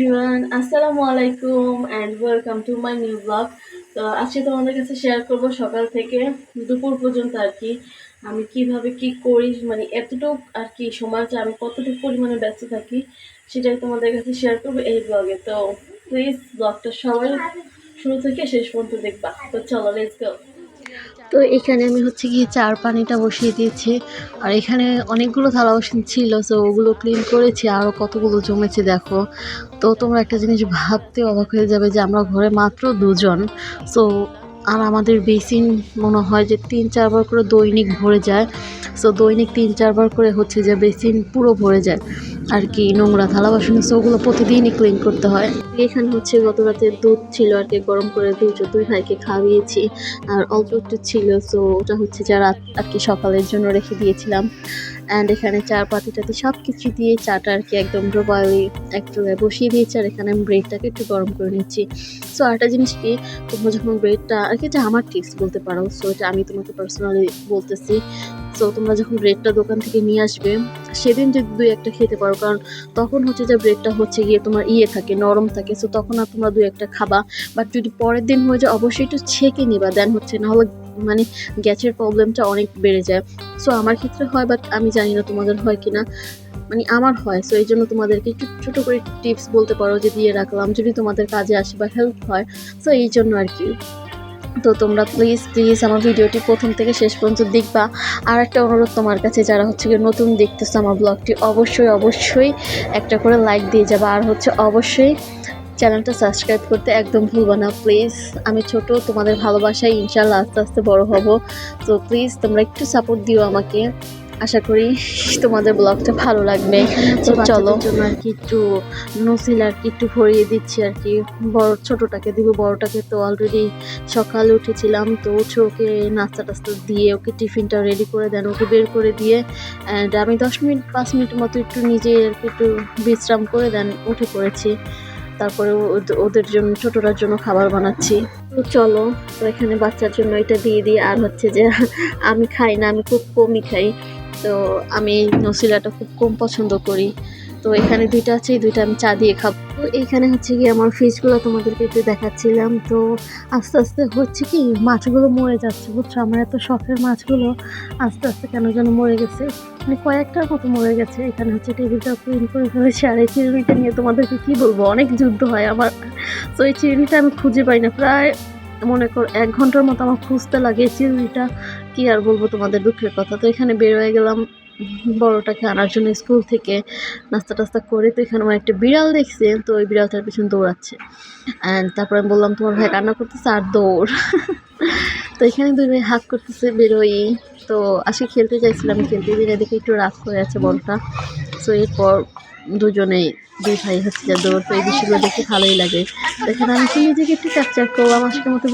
Everyone আসসালামু আলাইকুম and welcome to my new blog তো আজকে তোমাদের কাছে শেয়ার করব সকাল থেকে দুপুর পর্যন্ত আর কি, আমি কীভাবে কি করি মানে এতটুকু আর কি সমাজে আমি কতটুকু পরিমাণে ব্যস্ত থাকি সেটাই তোমাদের কাছে শেয়ার করব এই ব্লগে তো প্লিজ ব্লগটা সবাই শুরু থেকে শেষ পর্যন্ত দেখবা। তো চলো লেটস গো এখানে আমি হচ্ছে গিয়ে চার পানিটা বসিয়ে দিয়েছি। আর এখানে অনেকগুলো থালা বাসন ছিল তো ওগুলো ক্লিন করেছি। আরও কতগুলো জমেছে দেখো। তো তোমরা একটা জিনিস ভাবতে অবাক হয়ে যাবে যে আমরা ঘরে মাত্র দুজন। সো আর আমাদের বেসিন মনে হয় যে তিন চারবার করে দৈনিক ভরে যায়। সো দৈনিক তিন চারবার করে হচ্ছে যে বেসিন পুরো ভরে যায়। আর কি, নোংরা থালা বাসন ওগুলো প্রতিদিনই ক্লিন করতে হয়। এখানে হচ্ছে গত রাতে দুধ ছিল আর কি, গরম করে দুধ দুই ভাইকে খাওয়িয়েছি আর অল্প একটু ছিল সো ওটা হচ্ছে যা রাত আর কি সকালের জন্য রেখে দিয়েছিলাম। অ্যান্ড এখানে চার পাতি টাতি সব কিছু দিয়ে চাটা আর কি একদম ডোবালি একটু বসিয়ে দিয়েছি আর এখানে আমি ব্রেডটাকে একটু গরম করে নিচ্ছি। সো আরেকটা জিনিস কি? তোমরা যখন ব্রেডটা, আর কি এটা আমার টিপস বলতে পারো সো এটা আমি তোমাকে পার্সোনালি বলতেছি। সো তোমরা যখন ব্রেডটা দোকান থেকে নিয়ে আসবে, সেদিন যদি দুই একটা খেতে পারো, কারণ তখন হচ্ছে যে ব্রেডটা হচ্ছে গিয়ে তোমার ইয়ে থাকে, নরম থাকে। সো তখন আর তোমরা দুই একটা খাবা বাট যদি পরের দিন হয়ে যায়, অবশ্যই একটু ছেঁকে নিবা দেন হচ্ছে না হলে মানে গ্যাসের প্রবলেমটা অনেক বেড়ে যায়। সো আমার ক্ষেত্রে হয় বাট আমি জানি না তোমাদের হয় কিনা। মানে আমার হয় সো এই জন্য তোমাদেরকে একটু ছোটো করে টিপস বলতে পারো যে দিয়ে রাখলাম। যদি তোমাদের কাজে আসে বা হেল্প হয় সো এই জন্য আর কি। তো তোমরা প্লিজ প্লিজ আমার ভিডিওটি প্রথম থেকে শেষ পর্যন্ত দেখবা। আর একটা অনুরোধ তোমার কাছে, যারা হচ্ছে গিয়ে নতুন দেখতেছো আমার ব্লগটি অবশ্যই অবশ্যই একটা করে লাইক দিয়ে যাবা। আর হচ্ছে অবশ্যই চ্যানেলটা সাবস্ক্রাইব করতে একদম ভুলবো না প্লিজ। আমি ছোট তোমাদের ভালোবাসায় ইনশাল্লাহ আস্তে আস্তে বড় হব। তো প্লিজ তোমরা একটু সাপোর্ট দিও আমাকে। আশা করি তোমাদের ব্লগটা ভালো লাগবে। তো চলো। আর কি একটু নসিল আর কি একটু ভরিয়ে দিচ্ছি আর কি। বড় ছোটোটাকে দিব বড়টাকে তো অলরেডি সকালে উঠেছিলাম তো উঠে ওকে নাস্তা টাস্তা দিয়ে ওকে টিফিনটা রেডি করে দেন ওকে বের করে দিয়ে অ্যান্ড আমি দশ মিনিট পাঁচ মিনিট মতো একটু নিজে আর কি একটু বিশ্রাম করে দেন উঠে পড়েছি। তারপরে ওদ- ওদের জন্য, ছোটরার জন্য খাবার বানাচ্ছি। চলো, তো এখানে বাচ্চার জন্য এটা দিয়ে দিই। আর হচ্ছে যে, আমি খাই না, আমি খুব কমই খাই। তো আমি নসিলাটা খুব কম পছন্দ করি। তো এখানে দুইটা আছে দুইটা আমি চা দিয়ে খাব। তো এইখানে হচ্ছে কি আমার ফিশগুলো তোমাদেরকে একটু দেখাচ্ছিলাম। তো আস্তে আস্তে হচ্ছে কি, মাছগুলো মরে যাচ্ছে, বুঝছ? আমার এত শখের মাছগুলো আস্তে আস্তে কেন যেন মরে গেছে। মানে কয়েকটার মতো মরে গেছে। এখানে হচ্ছে টেবিলটা ক্লিন করে ফেলেছি আর এই চিরুনিটা নিয়ে তোমাদেরকে কি বলব? অনেক যুদ্ধ হয় আমার। তো এই চিরুনিটা আমি খুঁজে পাই না। প্রায় মনে কর, এক ঘণ্টার মতো আমার খুঁজতে লাগে চিরুনিটা। কি আর বলব তোমাদের দুঃখের কথা? তো এখানে বের হয়ে গেলাম। বড়টাকে আনার জন্য স্কুল থেকে নাস্তা টাস্তা করে তো এখানে আমার একটা বিড়াল দেখছে, তো ওই বিড়ালটার পিছনে দৌড়াচ্ছে। অ্যান্ড তারপরে আমি বললাম, তোমার ভাই কান্না করতেছে আর দৌড়। তো এখানে দুই ভাই হাক করতেছে বেরোই তো আজকে খেলতে চাইছিলাম, খেলতে দিলে দেখে একটু রাগ করে আছে বলটা তো এরপর দুজনেই, দুই ভাই হচ্ছে যে দৌড়, তো এই বিষয়গুলো দেখে ভালোই লাগে। তো এখানে আমি নিজেকে একটু ক্যাপচার করলাম, আজকের মতো